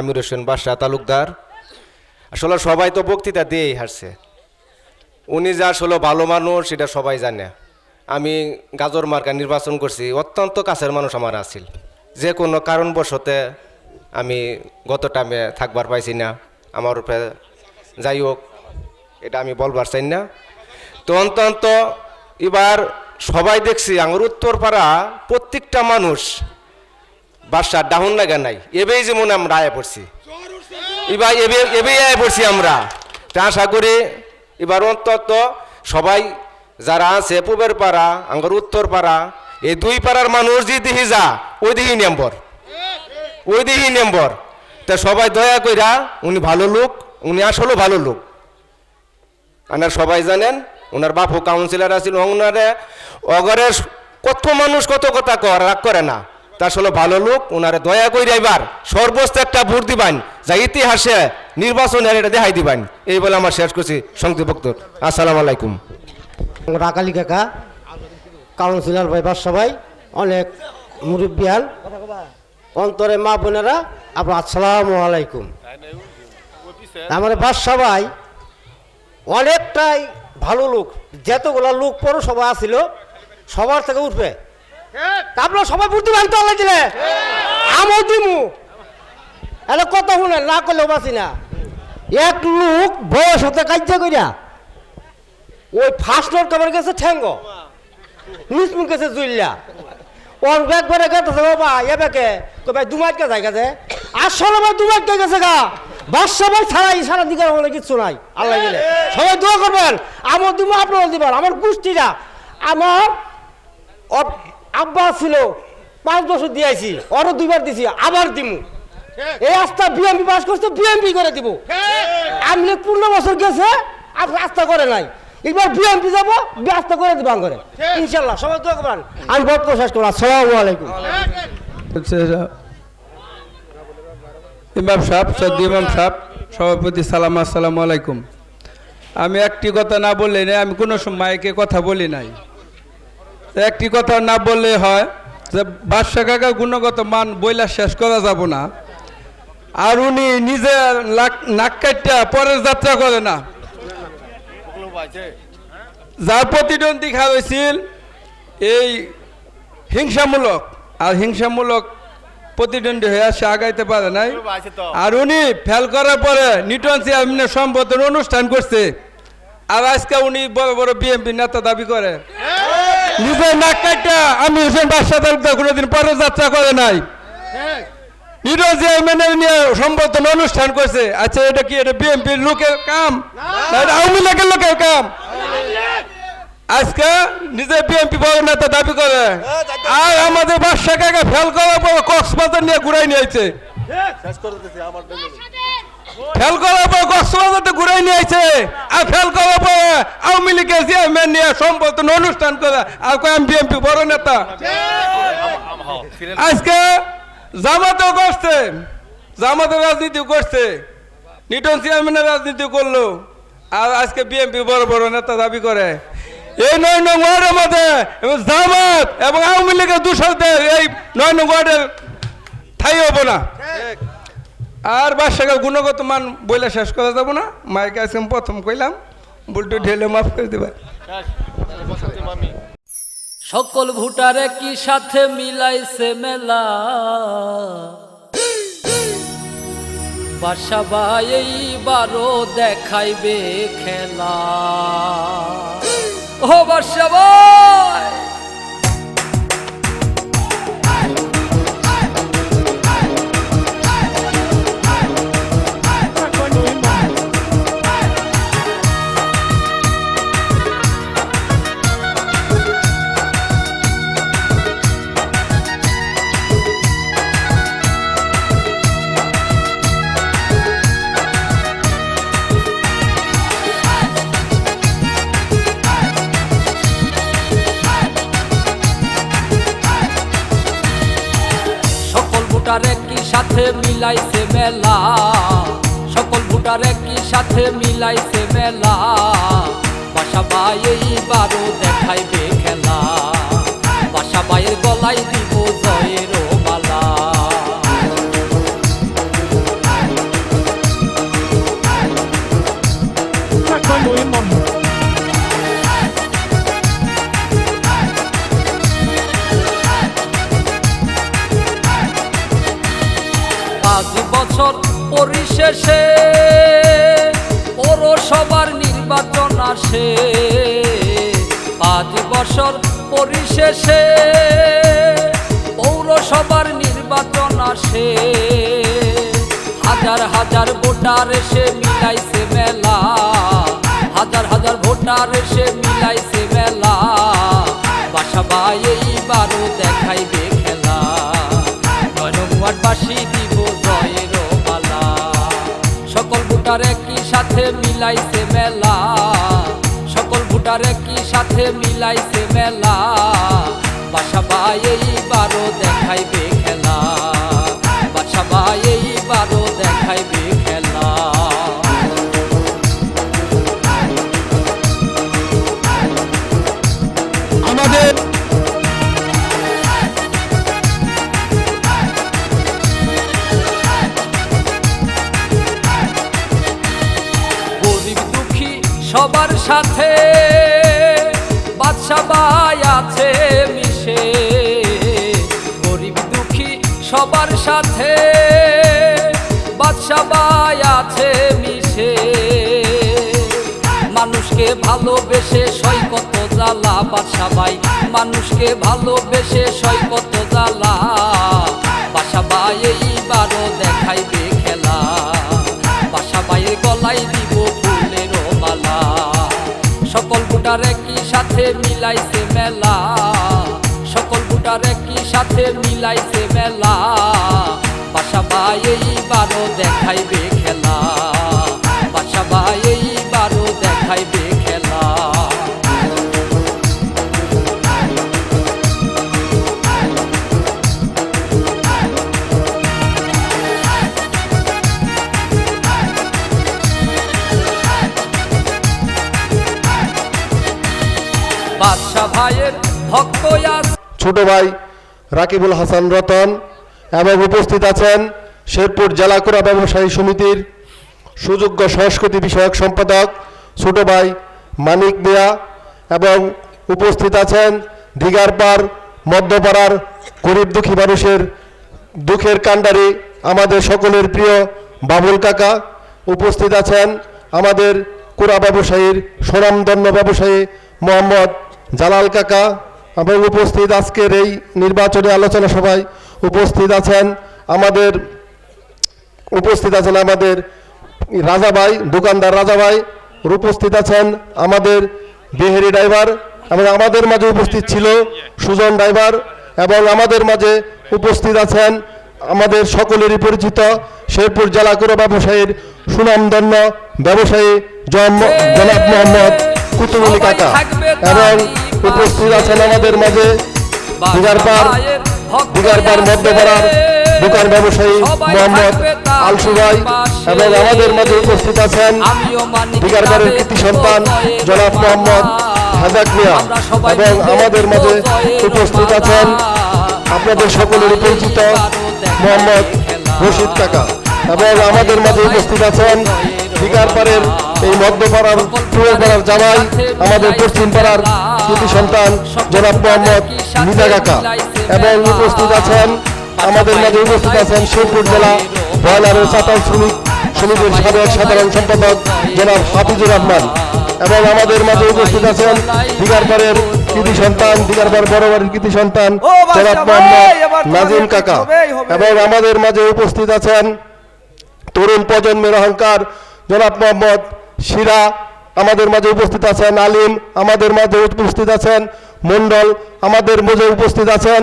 আমির হোসেন বাদশাহ তালুকদার। আসলে সবাই তো বক্তৃতা দিয়েই হারছে। উনি যে আসলে ভালো মানুষ সেটা সবাই জানে। আমি গাজর মার্কা নির্বাচন করছি, অত্যন্ত কাছের মানুষ আমার আছিল। যে কোনো কারণবশতে আমি গত টাইমে থাকবার পাইছি না। আমার উপরে যাই হোক, এটা আমি বলবার চাই না। তো অন্তত এবার সবাই দেখছি আমার উত্তরপাড়া প্রত্যেকটা মানুষ বাসার ডাউন লাগা নাই? এবেই যেমন আমরা আয়া পড়ছি। এবার এবে, এবেই আয়া পড়ছি আমরা। তা আশা করি এবার অন্তত সবাই যারা আছে, পূবের পাড়া আমার উত্তর পাড়া, এই দুই পাড়ার মানুষ যে দিহি যা, ওই দিহি নম্বর। ওই দিহি নম্বর। তা সবাই দয়া কইরা, উনি ভালো লোক, উনি আসলেও ভালো লোক। আপনার সবাই জানেন, ওনার বাপু কাউন্সিলর আছিল, ওনারে অগরে কত মানুষ কত কথা রাগ করে না। তা আসলে ভালো লোক ওনারে দয়া করে এবার সর্বোচ্চ একটা ভোট দিবান, যা ইতিহাসে নির্বাচনের এটা দেখাই দিবান। এই বলে আমার শেষ করছি, সংক্ষিপ্ত আসসালামু আলাইকুম। রাকালি কাকা, কাউন্সিলর ভাই সবাই, অনেক মুরব্বিয়ান, অন্তরে মা বোনেরা আপনার আসসালামু আলাইকুম। আমার সবাই অনেকটাই ভালো লোক, যতগুলো লোক পৌরসভা আছিল, সবার থেকে উঠবে। আপনার সবাই বুদ্ধি ভাঙতে আল্লাহ দিলে। আমও দিমু। এটা কত শুনে না করলেও বাঁচি না। এক লোক বয়স হতে কার্য করিয়া ওই ফার্স্ট লোড কামার গেছে ঠেঙ্গ। নিসমুখ গেছে জুইল্লা ওর ব্যাগ ভরে গেছে বাবা এ ব্যাগে। তো ভাই দুমাইট কে যায় গেছে আসলে ভাই দুমাইট কে গেছে গা। বাদশা ভাই ছাড়াই সারা দিকে আমাদের কিচ্ছু নাই আল্লাহ দিলে। সবাই দোয়া করবেন। আমার দিব আপনারা দিবেন। আমার গোষ্ঠীরা আমার আব্বা ছিল পাঁচ বছর দিয়েছি ওরও দুইবার দিছি আবার দিমু। এই রাস্তা বিএমপি পাস করছে বিএমপি করে দিব। আমলে পনেরো বছর গেছে আর রাস্তা করে নাই। এবার বিএমপি যাব রাস্তা করে দিব করে ইনশাল্লাহ সবাই দোয়া করবেন। আমি বক্তব্য শেষ করলাম। আসসালামু আলাইকুম। ইমাম সাহেব সদ্দি ইমাম সাহেব সভাপতি সালাম আসসালামু আলাইকুম। আমি একটি কথা না বললে না আমি কোনো সময় মাইকে কথা বলি নাই। তো একটি কথা না বললে হয় যে বাদশা কাকা গুণগত মান বইলা শেষ করা যাব না। আর উনি নিজে নাক কাটটা পরের যাত্রা করে না। যার প্রতিদ্বন্দ্বী খাওয়া হয়েছিল এই হিংসামূলক, আর হিংসামূলক প্রতিদ্বন্দ্বী হয়ে সে আগাইতে পারে নাই। আর উনি ফেল করার পরে নিউটন চেয়ারম্যানের সম্বোধন অনুষ্ঠান করছে। আর আজকে উনি বড় বড় বিএমপি নেতা দাবি করে। নিজের নাক কাটটা আমি হোসেন বাদশাহ তালুকদার কোনোদিন পরে যাত্রা করে নাই। চেয়ারম্যানের নিয়ে সম্বোধন অনুষ্ঠান করছে আচ্ছা এটা কি এটা বিএমপির লোকের কাম? না। আওয়ামী লীগের লোকের কাম। আজকে নিজে বিএনপি বড় নেতা দাবি করে আর আমাদের বাদশা কাকা ফেল করার পর কক্সবাজার নিয়ে ঘুরাই নিয়েছে ফেল করার পর কক্সবাজারতে ঘুরাই নিয়েছে। আর ফেল করার পর আওয়ামী লীগের চেয়ারম্যান নিয়ে সম্বোধন অনুষ্ঠান করে আর আমি বিএনপি বড় নেতা। আজকে জামাতও করছে, জামাতের রাজনীতি করছে নিউটন চেয়ারম্যানের রাজনীতি করল, আর আজকে বিএনপি বড় বড় নেতা দাবি করে। এই নয় নং ওয়ার্ডের মধ্যে জামাত এবং আওয়ামী লীগের দুশোদের এই নয় নং ওয়ার্ডের ঠাই হব না। আর বাসাকে গুণগত মান বইলে শেষ করা যাব না। মাইকে আজকে প্রথম কইলাম, বুলটু ঢেলে মাফ করে দিবা। সকল ভুটারে কি সাথে মিলাইছে মেলা। বাসা ভাই এইবারও দেখাইবে খেলা। ও বাসা ভুটার একই সাথে মিলাইছে মেলা। সকল ভুটার একই সাথে মিলাইছে মেলা। বাসা ভাই এইবারও দেখাইবে খেলা। বাসা বাইয়ের গলায় দিব পরিশেষে পৌরসভার নির্বাচন আসে। পাঁচ বছর পরিশেষে পৌরসভার নির্বাচন আসে। হাজার হাজার ভোটার এসে মিলাইছে মেলা। হাজার হাজার ভোটার এসে মিলাইছে মেলা। বাসা বাই এইবারও দেখাইবে খেলা। নয়নবাসী দিব ভোটার একই সাথে মিলাইছে মেলা? সকল ভোটার একই সাথে মিলাইছে মেলা? বাসা বাই এইবারও দেখাইবে খেলা। বাসা বাই এইবারও দেখাইবে সবার সাথে বাদশা ভাই আছে মিশে। গরিব দুঃখী সবার সাথে বাদশা ভাই আছে মিশে। মানুষকে ভালোবেসে সই কত জ্বালা, বাদশা ভাই। মানুষকে ভালোবেসে সই কত জ্বালা বাসা ভাই এইবারও বুটার একই সাথে মিলাইছে মেলা। সকল বুটার একই সাথে মিলাইছে মেলা। বাসা ভাই এইবারও দেখাইবে খেলা। বাসা বাই ভাইয়ের ভক্ত ছোট ভাই রাকিবুল হাসান রতন এবং উপস্থিত আছেন শেরপুর জেলা ক্রীড়া ব্যবসায়ী সমিতির সুযোগ্য সংস্কৃতি বিষয়ক সম্পাদক ছোট ভাই মানিক মিয়া এবং উপস্থিত আছেন দিগারপার মধ্যপাড়ার গরিব দুঃখী মানুষের দুঃখের কাণ্ডারি আমাদের সকলের প্রিয় বাবুল কাকা। উপস্থিত আছেন আমাদের কুড়া ব্যবসায়ীর সুনামধন্য ব্যবসায়ী মোহাম্মদ জালাল কাকা এবং উপস্থিত আজকের এই নির্বাচনী আলোচনা সভায় উপস্থিত আছেন আমাদের, উপস্থিত আছেন আমাদের রাজাভাই, দোকানদার রাজাভাই উপস্থিত আছেন আমাদের বিহারি ড্রাইভার এবং আমাদের মাঝে উপস্থিত ছিল সুজন ড্রাইভার এবং আমাদের মাঝে উপস্থিত আছেন আমাদের সকলেরই পরিচিত শেরপুর জেলা ব্যবসায়ীর সুনামধন্য ব্যবসায়ী জনাব মোহাম্মদ কুতুবুলি কাকা? এবং উপস্থিত আছেন আমাদের মাঝে মধ্যপাড়ার দোকান ব্যবসায়ী মোহাম্মদ আলসু ভাই এবং আমাদের মাঝে উপস্থিত আছেন দিগারপাড়ের কৃতি সন্তান জনাব মোহাম্মদ হাজাক মিয়া। এবং আমাদের মাঝে উপস্থিত আছেন আপনাদের সকলেরই পরিচিত মোহাম্মদ রশিদ কাকা। এবং আমাদের মাঝে উপস্থিত আছেন দিগারপাড়ের এই মধ্যপাড়ার পূর্বপাড়ার জামাই আমাদের পশ্চিম পাড়ার কৃতি সন্তান জনাব মোহাম্মদ মিতা কাকা। এবং উপস্থিত আছেন আমাদের মাঝে উপস্থিত আছেন শেরপুর জেলা বয়লারের চাতাল শ্রমিক সমিতির সাবেক সাধারণ সম্পাদক জনাব হাফিজুর রহমান। এবং আমাদের মাঝে উপস্থিত আছেন দিগারপাড়ের কৃতি সন্তান দিগারপাড় বড় বাড়ির কৃতি সন্তান জনাব মোহাম্মদ নাজিম কাকা। এবং আমাদের মাঝে উপস্থিত আছেন তরুণ প্রজন্মের অহংকার জনাব মোহাম্মদ শিরা আমাদের মাঝে উপস্থিত আছেন, আলিম আমাদের মাঝে উপস্থিত আছেন মন্ডল আমাদের মাঝে উপস্থিত আছেন,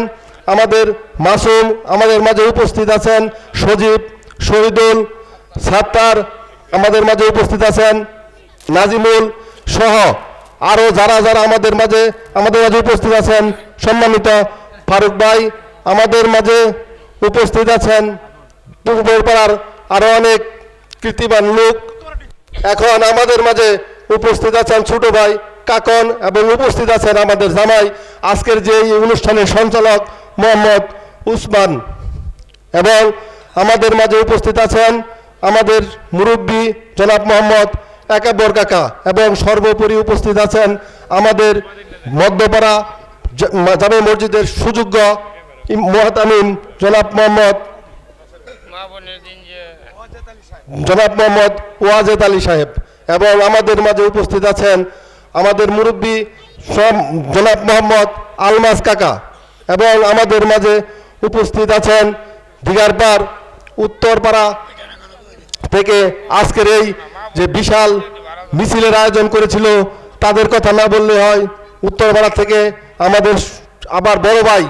আমাদের মাসুম আমাদের মাঝে উপস্থিত আছেন, সজীব, শহীদুল, সাত্তার আমাদের মাঝে উপস্থিত আছেন, নাজিমুল সহ আরও যারা যারা আমাদের মাঝে আমাদের মাঝে উপস্থিত আছেন, সম্মানিত ফারুক ভাই আমাদের মাঝে উপস্থিত আছেন পূর্বের পাড়ার আরও অনেক কৃতিবান লোক এখন আমাদের মাঝে উপস্থিত আছেন ছোট ভাই কাকন এবং উপস্থিত আছেন আমাদের জামাই। আজকের যে এই অনুষ্ঠানের সঞ্চালক মোহাম্মদ উসমান। এবং আমাদের মাঝে উপস্থিত আছেন আমাদের মুরব্বী জনাব মোহাম্মদ একাব্বর কাকা। এবং সর্বোপরি উপস্থিত আছেন আমাদের মধ্যপাড়া জামে মসজিদের সুযোগ্য মহাতামিম জনাব মোহাম্মদ মা বোনের দিন জনাব মোহাম্মদ ওয়াজেদ আলী সাহেব এবং আমাদের মাঝে উপস্থিত আছেন আমাদের মুরব্বী জনাব মোহাম্মদ আলমাস কাকা এবং আমাদের মাঝে উপস্থিত আছেন দিগারপাড়, উত্তরপাড়া থেকে আজকের এই যে বিশাল মিছিলের আয়োজন করেছিল, তাদের কথা না বললে হয়। উত্তরপাড়া থেকে আমাদের আবার বড় ভাই,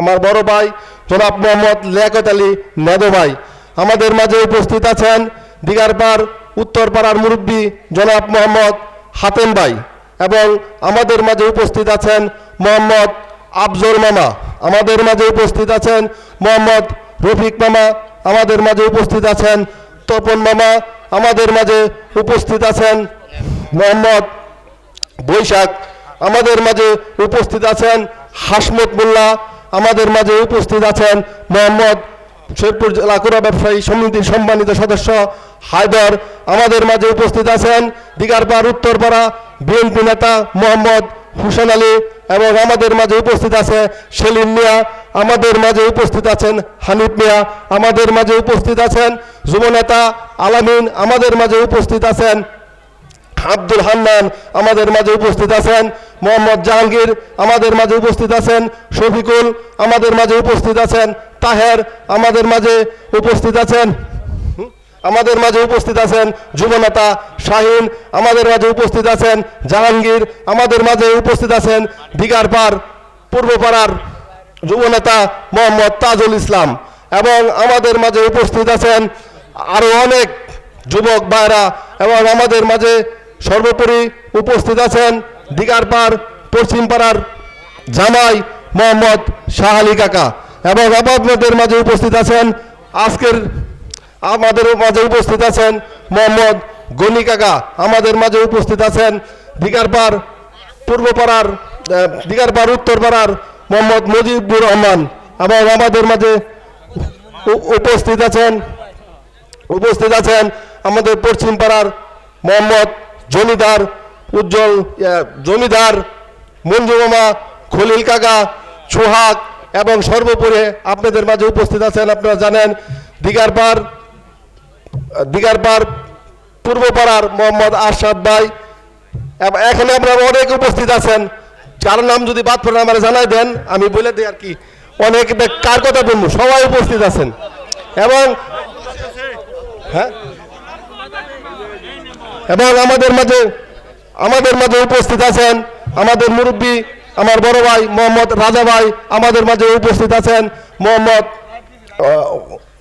আমার বড় ভাই জনাব মোহাম্মদ লিয়াকত আলী নেদো ভাই। আমাদের মাঝে উপস্থিত আছেন দিগারপাড়, উত্তরপাড়ার মুরব্বী জনাব মোহাম্মদ হাতেম ভাই এবং আমাদের মাঝে উপস্থিত আছেন মোহাম্মদ আফজল মামা, আমাদের মাঝে উপস্থিত আছেন মোহাম্মদ রফিক মামা, আমাদের মাঝে উপস্থিত আছেন তপন মামা, আমাদের মাঝে উপস্থিত আছেন মোহাম্মদ বৈশাখ, আমাদের মাঝে উপস্থিত আছেন হাসমত মোল্লা, আমাদের মাঝে উপস্থিত আছেন মোহাম্মদ শেরপুর জেলা কুড়া ব্যবসায়ী সমিতির সম্মানিত সদস্য হায়দর আমাদের মাঝে উপস্থিত আছেন দিগারপাড় উত্তরপাড়া বিএনপি নেতা মোহাম্মদ হুসেন আলী এবং আমাদের মাঝে উপস্থিত আছে সেলিম মিয়া, আমাদের মাঝে উপস্থিত আছেন হানিফ মিয়া, আমাদের মাঝে উপস্থিত আছেন যুবনেতা আলামিন, আমাদের মাঝে উপস্থিত আছেন আব্দুল হান্নান আমাদের মাঝে উপস্থিত আছেন, মোহাম্মদ জাহাঙ্গীর আমাদের মাঝে উপস্থিত আছেন, শফিকুল আমাদের মাঝে উপস্থিত আছেন, তাহের আমাদের মাঝে উপস্থিত আছেন আমাদের মাঝে উপস্থিত আছেন যুবনেতা শাহিন আমাদের মাঝে উপস্থিত আছেন, জাহাঙ্গীর আমাদের মাঝে উপস্থিত আছেন দিগারপাড় পূর্বপাড়ার যুবনেতা মোহাম্মদ তাজুল ইসলাম এবং আমাদের মাঝে উপস্থিত আছেন আরও অনেক যুবক ভাইরা এবং আমাদের মাঝে সর্বোপরি উপস্থিত আছেন দিগারপাড়, পশ্চিমপাড়ার জামাই মোহাম্মদ শাহ আলী কাকা এবং আপনাদের মাঝে উপস্থিত আছেন আজকের আমাদের মাঝে উপস্থিত আছেন মোহাম্মদ গনি কাকা, আমাদের মাঝে উপস্থিত আছেন দিগারপাড় পূর্বপাড়ার দিগারপাড় উত্তরপাড়ার মোহাম্মদ মুজিবুর রহমান এবং আমাদের মাঝে উপস্থিত আছেন উপস্থিত আছেন আমাদের পশ্চিম পাড়ার মোহাম্মদ জমিদার উজ্জ্বল জমিদার মঞ্জু খলিল কাকা, সোহাগ এবং সর্বোপরি আপনাদের মাঝে উপস্থিত আছেন আপনারা জানেন দিগারপাড় দিগারপাড় পূর্বপাড়ার মোহাম্মদ আরশাদ ভাই। এখানে আপনারা অনেক উপস্থিত আছেন। কার নাম যদি বাদ পড়ে আমার জানাই দেন, আমি বলে দিই আর কি, অনেক কার কথা বলব? সবাই উপস্থিত আছেন। এবং হ্যাঁ? এবং আমাদের মাঝে আমাদের মাঝে উপস্থিত আছেন আমাদের মুরব্বী আমার বড় ভাই মোহাম্মদ রাজা ভাই আমাদের মাঝে উপস্থিত আছেন মোহাম্মদ আহ,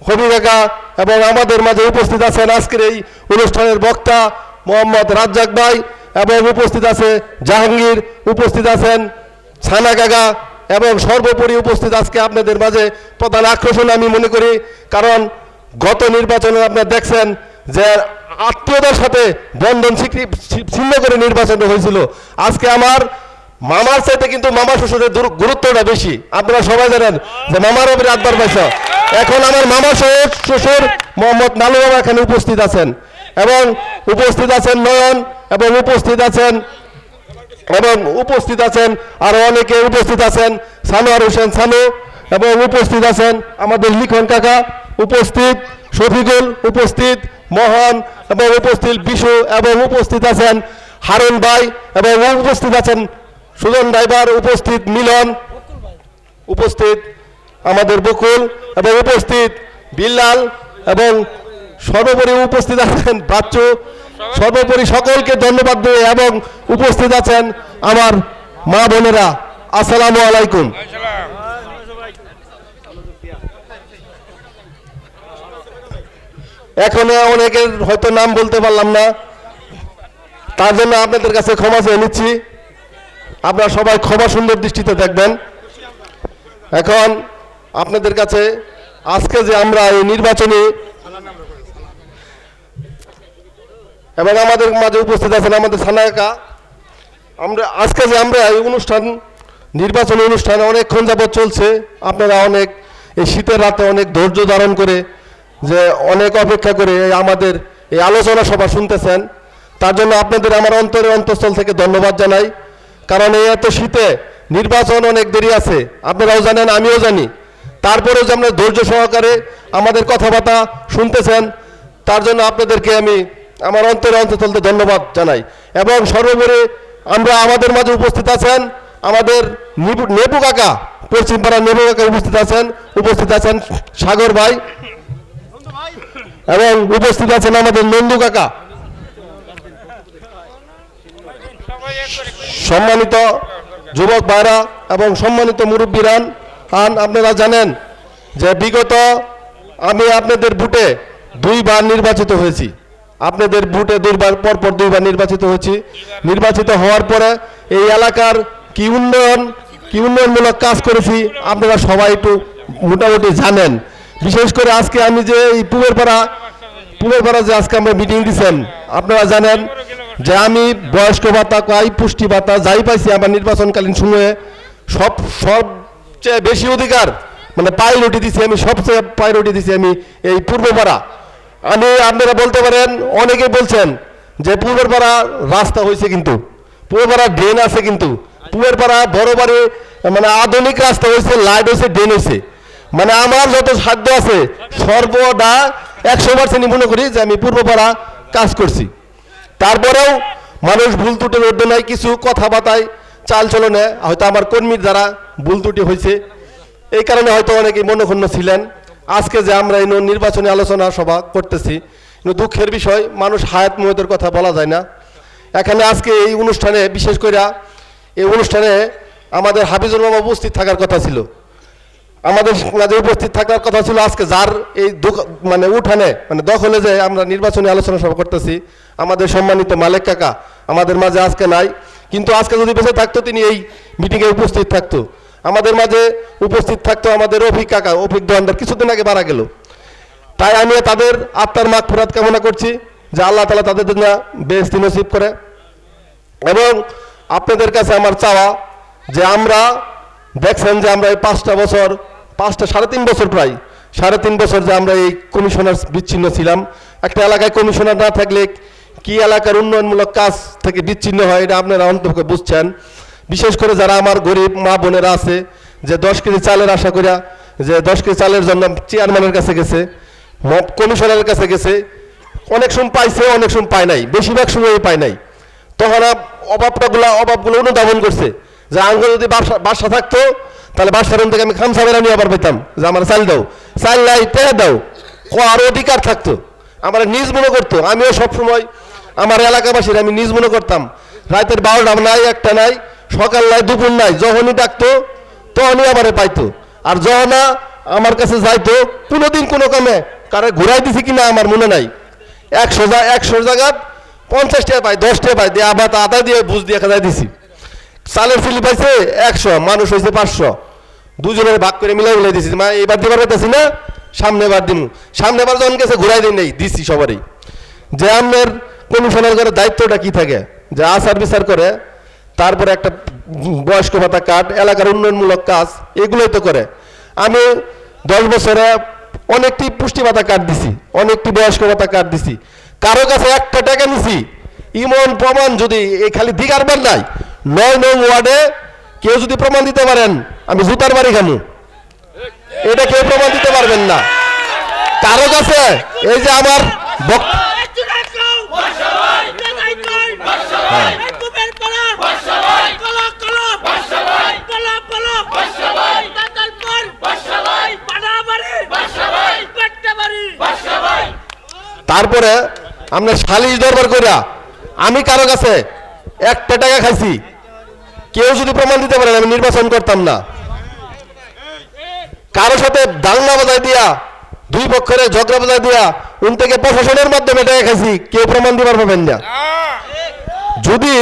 হবি কাকা এবং আমাদের মাঝে উপস্থিত আছেন আজকের এই অনুষ্ঠানের বক্তা মোহাম্মদ রাজ্জাক ভাই এবং উপস্থিত আছে জাহাঙ্গীর উপস্থিত আছেন ছানা কাকা এবং সর্বোপরি উপস্থিত আজকে আপনাদের মাঝে প্রধান আকর্ষণ আমি মনে করি কারণ গত নির্বাচনে আপনারা দেখছেন যে আত্মীয়তার সাথে বন্ধন ছিন্ন করে নির্বাচন হয়েছিল। আজকে আমার মামার চাইতে কিন্তু মামা শ্বশুরের গুরুত্বটা বেশি। আপনারা সবাই জানেন যে মামার ওপরে আটবার পয়সা এখন আমার মামা শ্বশুর মোহাম্মদ নালু বাবা এখানে উপস্থিত আছেন এবং উপস্থিত আছেন নয়ন এবং উপস্থিত আছেন এবং উপস্থিত আছেন আরও অনেকে উপস্থিত আছেন সানোয়ার হোসেন সানু এবং উপস্থিত আছেন আমাদের লিখন কাকা, উপস্থিত শফিকুল, উপস্থিত মোহন এবং উপস্থিত বিশু এবং উপস্থিত আছেন হারুন ভাই এবং উপস্থিত আছেন সুজন ড্রাইভার, উপস্থিত মিলন, উপস্থিত আমাদের বকুল এবং উপস্থিত বিল্লাল এবং সর্বোপরি উপস্থিত আছেন বাচ্চু। সর্বোপরি সকলকে ধন্যবাদ দিয়ে এবং উপস্থিত আছেন আমার মা বোনেরা। আসসালামু আলাইকুম। এখনও অনেকের হয়তো নাম বলতে পারলাম না। তার জন্য আপনাদের কাছে ক্ষমা চেয়ে নিচ্ছি। আপনারা সবাই ক্ষমা সুন্দর দৃষ্টিতে দেখবেন। এখন আপনাদের কাছে আজকে যে আমরা এই নির্বাচনী এবং আমাদের মাঝে উপস্থিত আছেন আমাদের সানায়কা। আমরা আজকে যে আমরা এই অনুষ্ঠান, নির্বাচনী অনুষ্ঠান অনেকক্ষণ যাবৎ চলছে। আপনারা অনেক এই শীতের রাতে অনেক ধৈর্য ধারণ করে যে অনেক অপেক্ষা করে আমাদের এই আলোচনা সভা শুনতেছেন, তার জন্য আপনাদের আমার অন্তরের অন্তঃস্থল থেকে ধন্যবাদ জানাই। কারণ এই এত শীতে নির্বাচন অনেক দেরি আছে, আপনারাও জানেন, আমিও জানি। তারপরেও যে আপনারা ধৈর্য সহকারে আমাদের কথাবার্তা শুনতেছেন, তার জন্য আপনাদেরকে আমি আমার অন্তরে অন্ততলতে ধন্যবাদ জানাই। এবং সর্বোপরি আমরা আমাদের মাঝে উপস্থিত আছেন, আমাদের নেবু কাকা পশ্চিমপাড়া নেবু কাকা উপস্থিত আছেন উপস্থিত আছেন সাগর ভাই। এবং উপস্থিত আছেন আমাদের নন্দু কাকা। সম্মানিত যুবক ভাইরা এবং সম্মানিত মুরব্বীরান আন আপনারা জানেন যে বিগত আমি আপনাদের বুটে দুইবার নির্বাচিত হয়েছি। আপনাদের বুটে দুইবার পর পর দুইবার নির্বাচিত হয়েছি। নির্বাচিত হওয়ার পরে এই এলাকার কি উন্নয়ন, কি উন্নয়নমূলক কাজ করেছি, আপনারা সবাই একটু মোটামুটি জানেন। বিশেষ করে আজকে আমি যে এই পুবের পাড়া পুবের পাড়া যে আজকে আমরা মিটিং দিচ্ছেন আপনারা জানেন যে আমি বয়স্ক ভাতা পাই পুষ্টি ভাতা, যাই পাইছি আমার নির্বাচনকালীন সময়ে, সব, সবচেয়ে বেশি অধিকার মানে পাইলটি দিছি আমি, সবচেয়ে পাইলটি দিছি আমি এই পূর্বপাড়া। আমি, আপনারা বলতে পারেন অনেকে বলছেন যে পূর্বের পাড়া রাস্তা হয়েছে কিন্তু, পূর্বপাড়া ড্রেন আছে কিন্তু পূর্বের পাড়া বড় বাড়ি মানে আধুনিক রাস্তা হয়েছে লাইট হয়েছে ড্রেন হয়েছে মানে আমার যত সাধ্য আছে, সর্বদা একশো পার্সেন্টই মনে করি যে আমি পূর্বপাড়া কাজ করছি। তারপরেও মানুষ ভুল ত্রুটির মধ্যে নাই, কিছু কথাবার্তায় চাল চলনে, হয়তো আমার কর্মীর দ্বারা ভুল ত্রুটি হয়েছে। এই কারণে হয়তো অনেকেই মনক্ষুণ্ণ ছিলেন। আজকে যে আমরা এই নির্বাচনী আলোচনা সভা করতেছি, কিন্তু দুঃখের বিষয়, মানুষ হায়াত মহতের কথা বলা যায় না। এখানে আজকে এই অনুষ্ঠানে, বিশেষ করে এই অনুষ্ঠানে আমাদের হাফিজুর মামা উপস্থিত থাকার কথা ছিল। আমাদের মাঝে উপস্থিত থাকার কথা ছিল আজকে, যার এই মানে উঠানে মানে দখলে যে আমরা নির্বাচনী আলোচনা সভা করতেছি, আমাদের সম্মানিত মালিক কাকা, আমাদের মাঝে আজকে নাই। কিন্তু আজকে যদি বেঁচে থাকতো, তিনি এই মিটিংয়ে উপস্থিত থাকতো। আমাদের মাঝে উপস্থিত থাকতো আমাদের অভিক কাকা অভিক দোয়ানদার, কিছুদিন আগে মারা গেল। তাই আমি তাদের আত্মার মাগ ফেরাত কামনা করছি, যে আল্লাহ তালা তাদের জন্য বেশ নসিব করে। এবং আপনাদের কাছে আমার চাওয়া, যে আমরা দেখছেন যে আমরা এই পাঁচটা বছর পাঁচটা, সাড়ে তিন বছর প্রায়। সাড়ে তিন বছর যে আমরা এই কমিশনার বিচ্ছিন্ন ছিলাম। একটা এলাকায় কমিশনার না থাকলে কি এলাকার উন্নয়নমূলক কাজ থেকে বিচ্ছিন্ন হয়, এটা আপনারা অন্তত বুঝছেন। বিশেষ করে যারা আমার গরিব মা বোনেরা আছে, যে দশ কেজি চালের আশা করিয়া, যে দশ কেজি চালের জন্য চেয়ারম্যানের কাছে গেছে কমিশনারের কাছে গেছে, অনেক সময় পাইছে, অনেক সময় পায় নাই, বেশিরভাগ সময় পায় নাই। তখন অভাবটাগুলো অভাবগুলো অনুধাবন করছে। যে আঙ্গুল যদি বাসা বাসা থাকতো তাহলে বাসার রুম থেকে আমি খামসা বেড়া নিয়ে আবার পেতাম যে আমার চাল দাও। চাল নাই টেহা দাও। আরও অধিকার থাকতো। আমার নিজ মনে করতো, আমিও সবসময় আমার এলাকাবাসীর, আমি নিজ মনে করতাম। রাতের বারোটা নাই, একটা নাই, সকাল নাই, দুপুর নাই, যখনই ডাকতো, তখনই আবারে পাইতো। আর যখন আমার কাছে যাইতো, কোনোদিন কোনো কামে কারে ঘুরাই দিছি কিনা আমার মনে নাই। একশো একশো জায়গা পঞ্চাশ টাকা পাই দশ টাকা পাই দিয়ে আবার আদা দিয়ে বুঝ দিয়ে খাজাই দিছি। চালের ফিলি পাইছে একশো, মানুষ হয়েছে পাঁচশো। দুজনের ভাগ করে মিলাই মিলাই দিছি। মা, এবার দিবার পাইতেছি না, সামনে বার দিন সামনে বার যখন গেছে, ঘুরাই দিন নেই, দিছি সবারই। যে আপনার কমিশনার করে দায়িত্বটা কি থাকে? যে আচার বিচার করে, তারপরে একটা বয়স্ক ভাতা কার্ড, এলাকার উন্নয়নমূলক কাজ, এগুলোই তো করে। আমি দশ বছরে অনেকটি পুষ্টি ভাতা কার্ড দিছি, অনেকটি বয়স্ক ভাতা কার্ড দিছি। কারও কাছে একটা টাকা নিছি, ইমন প্রমাণ যদি এই খালি দিগার বার নাই নয় নয় ওয়ার্ডে কেউ যদি প্রমাণ দিতে পারেন, আমি জুতার বাড়ি খামু। এটা কেউ প্রমাণ দিতে পারবেন না। কারও কাছে এই যে আমার তারপরে আমরা সালিশ দরবার করিয়া আমি কারও কাছে একটা টাকা খাইছি। কেউ যদি প্রমাণ দিতে পারেন আমি নির্বাচন করতাম না। কারও সাথে দাঙ্গা বাজায় দিয়া, দুই পক্ষের ঝগড়া বাজায় দিয়া উন থেকে প্রশাসনের মাধ্যমে টাকা কেউ প্রমাণ দিবার পাবেন না। যদি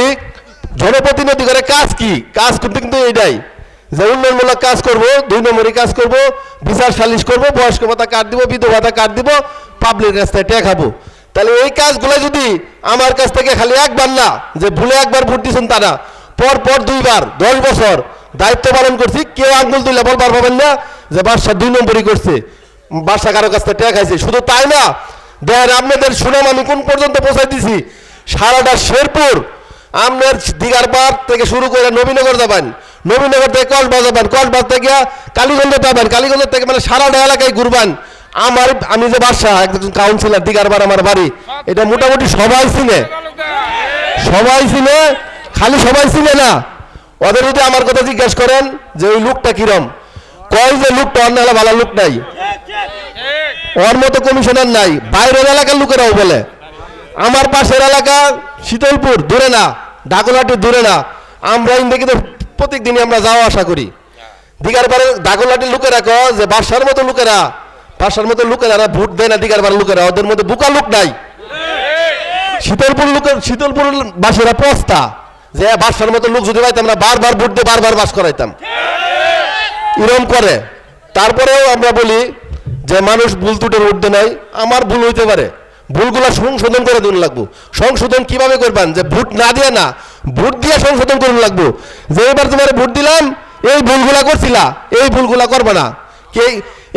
জনপ্রতিনিধি করে, কাজ কি? কাজ করতে কিন্তু এইটাই, যে উন্নয়নমূলক কাজ করব, দুই নম্বরই কাজ করব, বিচার সালিশ করব, বয়স্ক ভাতা কার্ড দিব, বিধবা ভাতা কার্ড দিব পাবলিক রাস্তায় ট্যাগ খাব। তাহলে এই কাজগুলো যদি আমার কাছ থেকে খালি একবার না, যে ভুলে একবার ভোট দিয়েছেন তারা পর পর দুইবার, দশ বছর দায়িত্ব পালন করছি, কেউ আঙ্গুল দিলে বলবার পাবেন না যে বাদশা দুই নম্বরই করছে। বাদশা কারও কাছ থেকে ট্যাগ খাইছে। শুধু তাই না দেখেন আপনাদের সুনাম আমি কোন পর্যন্ত পৌঁছাই দিছি? সারাটা শেরপুর আপনার দিঘার পার থেকে শুরু করে নবীনগর যাবেন। নবীনগর থেকে কসবাজ যাবেন। কসবাজ থেকে কালীগঞ্জ যাবেন। কালীগঞ্জ থেকে মানে সারাটা এলাকায় ঘুরবেন। আমার, আমি যে বাসা একজন কাউন্সিলর দিগারবার আমার বাড়ি। এটা মোটামুটি সবাই চিনে। সবাই চিনে। খালি সবাই চিনে না। ওদের যদি আমার কথা জিজ্ঞেস করেন যে ওই লোকটা কিরম, কয় যে লোকটা অন্য ভালো লোক নাই। ওর মতো কমিশনার নাই। বাইরের এলাকার লোকেরাও বলে, আমার পাশের এলাকা শীতলপুর, দূরে না ডাকলাটি দূরে না। আমরা ইন্দিকে তো প্রত্যেক দিনই আমরা যাওয়া আসা করি। দিঘার পারে ডাকলাটির লোকেরা কয় যে, বাসার মতো লোকেরা, বাসার মতো লোকেরা ভোট দেয় না দিঘার পাড়ার লোকেরা, ওদের মধ্যে বুকা লোক নাই। শীতলপুর লোকের শীতলপুর বাসীরা পস্তা যে বাসার মতো লোক যদি পাইতাম না, বারবার ভোট দিয়ে বারবার বাস করাইতাম। এরম করে। তারপরেও আমরা বলি যে মানুষ ভুল ত্রুটির ঊর্ধ্বে নাই। আমার ভুল হইতে পারে। ভুলগুলো সংশোধন করে দিন লাগবো। সংশোধন কীভাবে করবেন? যে ভোট না দিয়ে না, ভোট দিয়ে সংশোধন করুন লাগবো। যে এবার তোমার ভোট দিলাম, এই ভুলগুলা করছিলা, এই ভুলগুলা করবে না। কে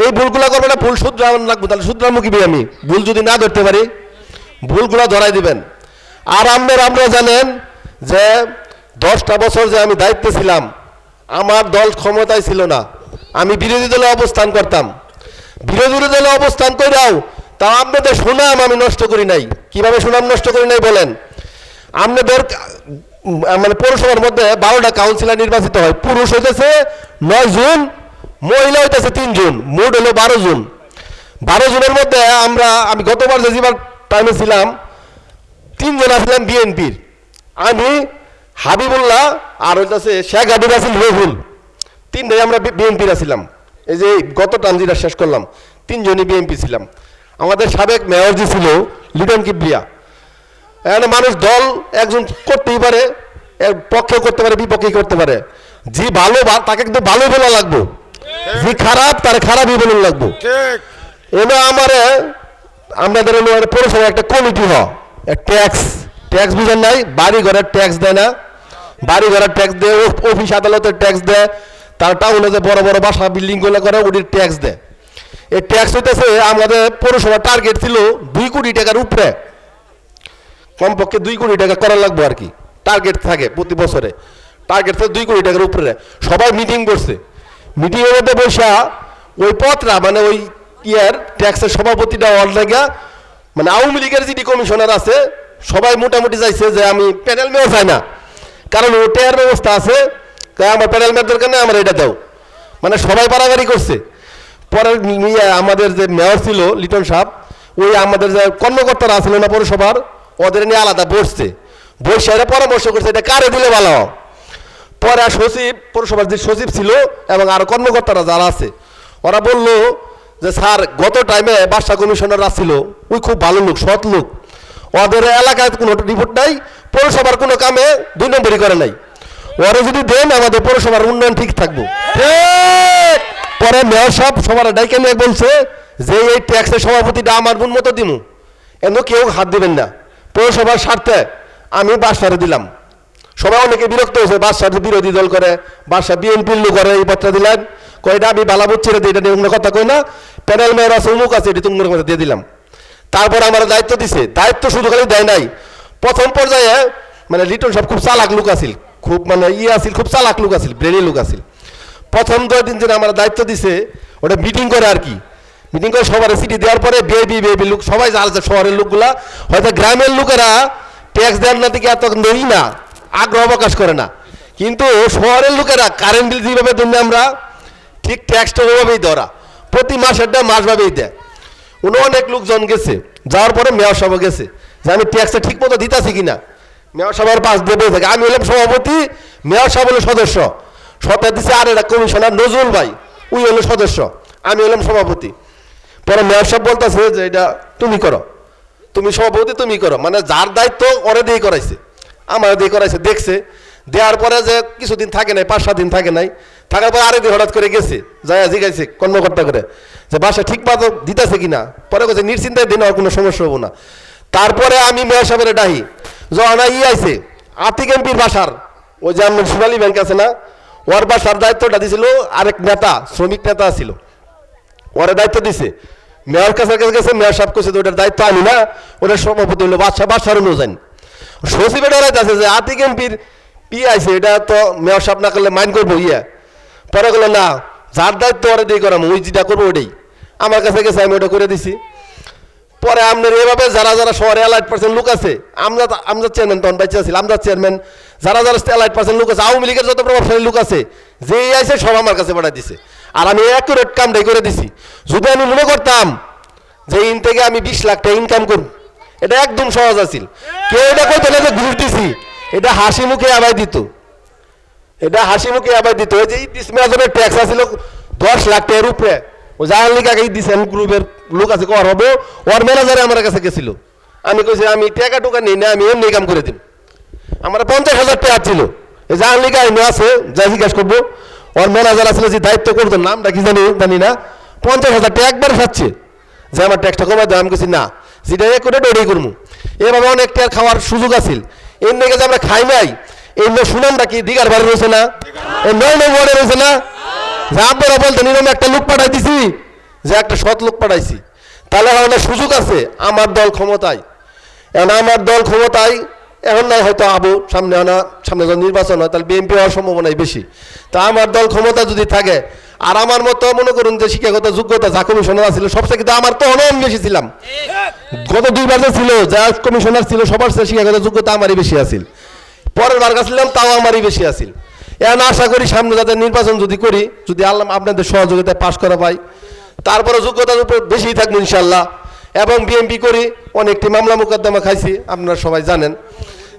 এই ভুলগুলা করবে না, ভুল শুধরান লাগবো। তাহলে শুধরামো কি আমি। ভুল যদি না ধরতে পারি, ভুলগুলা ধরাই দিবেন। আর আমরা আমরা জানেন যে দশটা বছর যে আমি দায়িত্বে ছিলাম, আমার দল ক্ষমতায় ছিল না। আমি বিরোধী দলে অবস্থান করতাম। বিরোধী দলে অবস্থান করেও তা আপনাদের সুনাম আমি নষ্ট করি নাই। কীভাবে সুনাম নষ্ট করি নাই বলেন? আপনাদের মানে পৌরসভার মধ্যে বারোটা কাউন্সিলর নির্বাচিত হয়। পুরুষ হইতেছে নয় জুন, মহিলা হইতেছে তিন জুন, মোট হলো বারো জুন। বারো জুনের মধ্যে আমরা আমি গতবার যে যেবার টাইমে ছিলাম, তিনজন আসলাম বিএনপির। আমি হাবিবুল্লাহ আর হইতেছে শেখ হাবিব আসিল রহুল। তিনটাই আমরা বিএনপির আছিলাম। এই যে গত টান যেটা শেষ করলাম তিনজনই বিএনপি ছিলাম। আমাদের সাবেক মেয়র যে ছিল লিটন কিবলিয়া এখানে মানুষ দল একজন করতেই পারে এর পক্ষে করতে পারে বিপক্ষে করতে পারে। যে ভালো তাকে কিন্তু ভালো বলা লাগবো। যে খারাপ তার খারাপই বলুন লাগবো। এবার আমার আমাদের একটা পৌরসভা একটা কমিটি হ ট্যাক্স। ট্যাক্স বুঝেন নাই বাড়ি ঘরের ট্যাক্স দেয় না। বাড়ি ঘরের ট্যাক্স দেয় অফিস আদালতের ট্যাক্স দেয়। তার টাউনে যে বড় বড় বাসা বিল্ডিংগুলো করে, ওটির ট্যাক্স দেয়। এই ট্যাক্স হইতেছে, আমাদের পৌরসভার টার্গেট ছিল দুই কোটি টাকার উপরে। কমপক্ষে দুই কোটি টাকা করা লাগবে আর কি। টার্গেট থাকে প্রতি বছরে। টার্গেট থাকে দুই কোটি টাকার উপরে। সবাই মিটিং করছে। মিটিংয়ের মধ্যে বসা ওই পথরা মানে ওই ইয়ার ট্যাক্সের সভাপতিটা অলরেগা মানে আওয়ামী লীগের যিনি কমিশনার আছে সবাই মোটামুটি চাইছে যে আমি প্যানেল মেয়েও চাই না। কারণ ওটার ব্যবস্থা আছে আমার প্যানেল মেয়ের দরকার নেই, আমার এটা দাও। মানে সবাই পারাগারি করছে। পরে আমাদের যে মেয়র ছিল, লিটন সাহেব, ওই আমাদের যে কর্মকর্তারা ছিল না পৌরসভার, ওদের নিয়ে আলাদা বসছে। বসে এরা পরামর্শ করছে, এটা কারে দিলে ভালো? পরে সচিব, পৌরসভার যে সচিব ছিল এবং আরও কর্মকর্তারা যারা আছে, ওরা বলল যে, স্যার, গত টাইমে বাসা কমিশনাররা ছিল, ওই খুব ভালো লোক, সৎ লোক। ওদের এলাকায় কোনো রিপোর্ট নাই পৌরসভার কোনো কামে দুই নম্বরই করে নাই। ওরা যদি দেন আমাদের পৌরসভার উন্নয়ন ঠিক থাকব। পরে মেয়র সাহেব সবার ডাইকে নিয়ে বলছে যে এই ট্যাক্সের সভাপতিটা আমার বোন মতো দিমু। এমন কেউ হাত দিবেন না। পৌরসভার স্বার্থে আমি বাসারে দিলাম। সবাই অনেকে বিরক্ত হয়েছে বাদশাহ বিরোধী দল করে বাদশাহ বিএনপির লোক করে এই পত্র দিলেন। কয়টা? আমি বালাবুত ছেড়ে দিই এটা নিয়ে অন্য কথা কই না। প্যানেল মেয়র আছে উমুক আছে এটি তুমি কথা দিয়ে দিলাম। তারপর আমার দায়িত্ব দিছে। দায়িত্ব শুধু খালি দেয় নাই। প্রথম পর্যায়ে মানে লিটন সব খুব চালাক লোক আছিল। খুব মানে ইয়ে আছিল, খুব চালাক লোক আছিল ব্রেনি লোক আছিল। প্রথম দুই দিন যেটা আমার দায়িত্ব দিছে, ওটা মিটিং করে আর কি। মিটিং করে সবার সিটি দেওয়ার পরে বেবি বেবি লোক, সবাই যে শহরের লোকগুলা, হয়তো গ্রামের লোকেরা ট্যাক্স দেওয়ার না থেকে এত নেই না, আগ্রহ প্রকাশ করে না। কিন্তু শহরের লোকেরা কারেন্ট বিল যেভাবে দিন আমরা, ঠিক ট্যাক্সটা ওভাবেই ধরা প্রতি মাসেরটা মাসভাবেই দেয়। উনি অনেক লোকজন গেছে, যাওয়ার পরে মেয়র সভা গেছে। যে আমি ট্যাক্সটা ঠিক মতো দিতেছি কিনা? মেয়র সভার পাশ দিয়ে বসে থাকে। আমি হলাম সভাপতি, মেয়র সাহেব হলো সদস্য। সতে দিচ্ছে আর একটা কমিশনার নজরুল ভাই উই হলো সদস্য। আমি হলাম সভাপতি। পরে মেয়র সাহেব বলতেছে যে এটা তুমি করো। তুমি সভাপতি, তুমি করো। মানে যার দায়িত্ব ওরে দিয়ে করাইছে। আমার দিয়ে করাইছে, দেখছে। দেওয়ার পরে যে কিছুদিন থাকে নাই, পাঁচ সাত দিন থাকে নাই। থাকার পরে আরেকদিন হঠাৎ করে গেছে যাই জিগাইছে কর্মকর্তা করে। যে বাসা ঠিক মতো দিতেছে কিনা? পরে বলছে নিশ্চিন্তায় দিন আর কোনো সমস্যা হব না। তারপরে আমি মেয়র সাহেবের ডাহি যখন ই আইছে, আতিক এমপির বাসার, ওই যে আমার সোনালী ব্যাংক আছে না, ওর বাসার দায়িত্বটা দিছিল আরেক নেতা, শ্রমিক নেতা ছিল। ওরা দায়িত্ব দিছে। মেয়র কাছে কাছে গেছে, মেয়র সাহেব কইছে, ওটার দায়িত্ব আমি না, ওটার সভাপতি হলো বাদশাহ বাদশার অনুযায়ী। সচিবের ডরাইতে আছে যে আতিক এমপির পি আইছে, এটা তো মেয়র সাহেব না করলে মাইন করব ইয়া। পরে গেলো না, যার দায়িত্ব ওরা দিয়ে করাম, ওই যেটা করব ওটাই আমার কাছে গেছে, আমি ওটা করে দিছি। পরে আপনার এভাবে যারা যারা শহরে অ্যালাইট পার্সেন্ট লোক আছে, আমরা আমরা চেয়ারম্যান তখন বাইচে আছি, আমরা চেয়ারম্যান যারা যারা অ্যালাইট পার্সেন্ট লোক আছে, আওয়ামী লীগের যত প্রভাবশালী লোক আছে, যেই আছে সব আমার কাছে পাঠাই দিছে। আর আমি অ্যাকুরেট কামটাই করে দিছি। যদি আমি মনে করতাম যে ইন থেকে আমি বিশ লাখ টাকা ইনকাম করব, এটা একদম সহজ আছিল। কেউ এটা কইতো না যে ঘুষ দিছি, এটা হাসি মুখে আবাই দিত। এটা হাসি মুখে আবার দিত। যে ডিসমেজনের ট্যাক্স আছিল দশ লাখ টাকার উপরে। ও জাহান লিগ আগেই দিছেন গ্রুপের লোক আছে কর হব ওর ম্যানেজারে আমার কাছে গেছিল। আমি কইছি, আমি টাকা টুকা নিই না, আমি এমনি কাম করে দিন আমার পঞ্চাশ হাজার টাকা ছিল। এই জাহান লিগ আইন আছে যা জিজ্ঞাসা করব, ওর ম্যানেজার আসলে যে দায়িত্ব করতো, নামটা কি জানি জানি না। পঞ্চাশ হাজার টাকা একবার খাচ্ছে। যে আমার ট্যাক্সটা কমাই আমি কিছু না, যেটা এ করে ওটাই করব এভাবে অনেক টাকার খাওয়ার সুযোগ আছিল। এর দিকে আমরা খাই নাই এই লো সুনামটা কি, দিঘার বাড়ি রয়েছে না? এই নয় নয় ওয়ার্ডে রয়েছে না? একটা লোক পাঠাই দিছি যে একটা সৎ লোক পাঠাইছি। তাহলে অনেক সুযোগ আছে, আমার দল ক্ষমতায়। এখন আমার দল ক্ষমতায়, এখন নাই হয়তো আবু, সামনে আনা, সামনে যখন নির্বাচন হয়, তাহলে বিএনপি হওয়ার সম্ভাবনাই বেশি। তা আমার দল ক্ষমতা যদি থাকে, আর আমার মতো মনে করুন যে শিক্ষাগত যোগ্যতা যা কমিশনার ছিল সবচেয়ে কিন্তু আমার তো অনেক বেশি ছিলাম। গত দুইবার যে ছিল, যা কমিশনার ছিল, সবার চেয়ে শিক্ষাগত যোগ্যতা আমারই বেশি আছিল। পরের বার ছিলাম তাও আমারই বেশি আছিল। এখন আশা করি সামনে যাতে নির্বাচন যদি করি, যদি আল্লাহ আপনাদের সহযোগিতায় পাশ করা পাই তারপরে যোগ্যতার উপর বেশি থাকব ইনশাল্লাহ এবং বিএমপি করি, অনেকটি মামলা মোকদ্দমা খাইছি, আপনারা সবাই জানেন।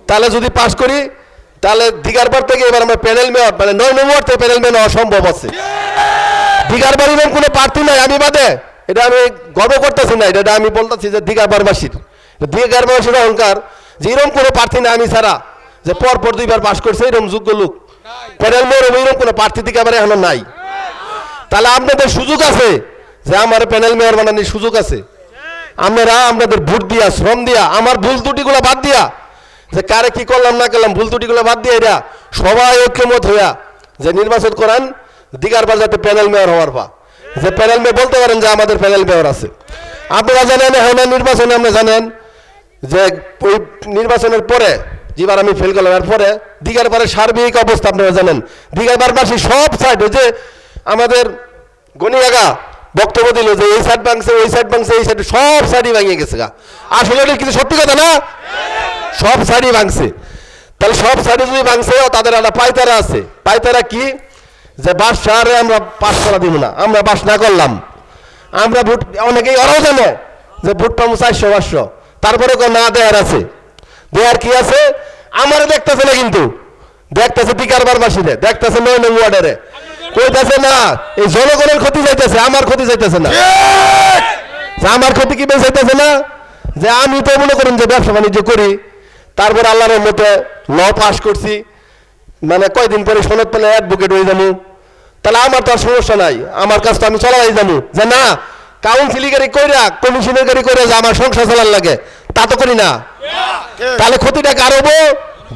তাহলে যদি পাশ করি, তাহলে দিঘার দিগারবার থেকে এবার আমরা প্যানেল মেয়র মানে নয় নম্বর থেকে প্যানেল মেয়র হওয়া সম্ভব আছে। বাড়ির এরকম কোনো প্রার্থী নাই আমি বাদে, এটা আমি গর্ব করতেছি না এটা আমি বলতেছি যে দিঘার বারবাসীর দিঘার বারবাসীর অহংকার, যে এরকম কোনো প্রার্থী না আমি ছাড়া, যে পর পর দুইবার পাশ করছে, এরকম যোগ্য লোক। প্যানেল মেয়র এরকম কোনো প্রার্থী দিকে আবার এখনও নাই। তাহলে আপনাদের সুযোগ আছে যে আমার প্যানেল মেয়র বানানোর সুযোগ আছে। আপনারা আপনাদের ভোট দিয়া, শ্রম দিয়া, আমার ভুল ত্রুটিগুলো বাদ দিয়া, যে কারে কি করলাম, না করলাম, ভুল ত্রুটিগুলো বাদ দিয়ে এরা সবাই ঐক্যমত হইয়া যে নির্বাচন করান, দিগার বাজাতে প্যানেল মেয়র হওয়ার পা। যে প্যানেল মেয়র বলতে পারেন যে আমাদের প্যানেল মেয়র আছে। আপনারা জানেন, এখন নির্বাচনে আপনি জানেন যে ওই নির্বাচনের পরে যেবার আমি ফেল করলাম এর পরে দিঘার পারে সার্বিক অবস্থা আপনারা জানেন। দিঘার বারবাসী সব সাইড ওই যে আমাদের গনিয়াগা বক্তব্য দিল যে এই সাইড ভাঙছে, ওই সাইড ভাঙছে, এই সাইড সব সাইডই ভাঙিয়ে গেছে গা। আসলে এটা কিন্তু সত্যি কথা না? সব সাইডই ভাঙছে। তাহলে সব সাইডে যদি ভাঙছে তাদের একটা পাইতারা আছে। পাইতারা কি? যে বাস শহরে আমরা পাস করা দিব না, আমরা বাস না করলাম। আমরা ভোট, অনেকেই ওরাও জানে যে ভোট পাবো চারশো, পাঁচশো। তারপরে কেউ না দেয়ার আছে। দেয়ার কি আছে? আমার দেখতেছে না কিন্তু। দেখতেছে পিকার বারবাসীরে, দেখতেছে নয় ওয়ার্ডারে। কইতাছে, না, এই জনগণের ক্ষতি যাইতেছে আমার ক্ষতি যাইতেছে না। আমার ক্ষতি কি বেঁচাইতেছে না? যে আমি তো মনে করুন যে ব্যবসা বাণিজ্য করি, তারপর আল্লাহর মতে ল পাস করছি। মানে কয়দিন পরে সনদ পেলে অ্যাডভোকেট হয়ে যাব। তাহলে আমার তো আর সমস্যা নাই, আমার কাজ তো আমি চলাই যাব। যে না কাউন্সিলিং গাড়ি কইরা কমিশনের গাড়ি করে যে আমার সংসার চালার লাগে। তা তো করি না। তাহলে ক্ষতিটা কার হব?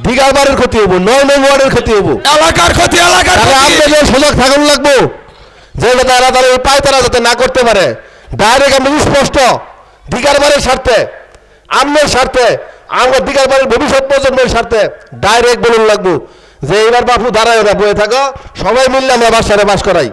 দিঘার বাড়ির ক্ষতি হব নয় নয় ওয়ার্ডের ক্ষতি হব। এলাকার ক্ষতি এলাকার আপনাদের সজাগ থাকুন লাগবো। যে তারা তারা এই পায় তারা যাতে না করতে পারে। ডাইরেক্ট আমি স্পষ্ট। দিঘার বাড়ির স্বার্থে আমনের স্বার্থে আমার দিঘার বাড়ির ভবিষ্যৎ প্রজন্মের স্বার্থে ডাইরেক্ট বলুন লাগবো। যে এবার বাপু দাঁড়ায় ওরা বয়ে থাকো। সবাই মিললে আমরা বাসারে বাস করাই।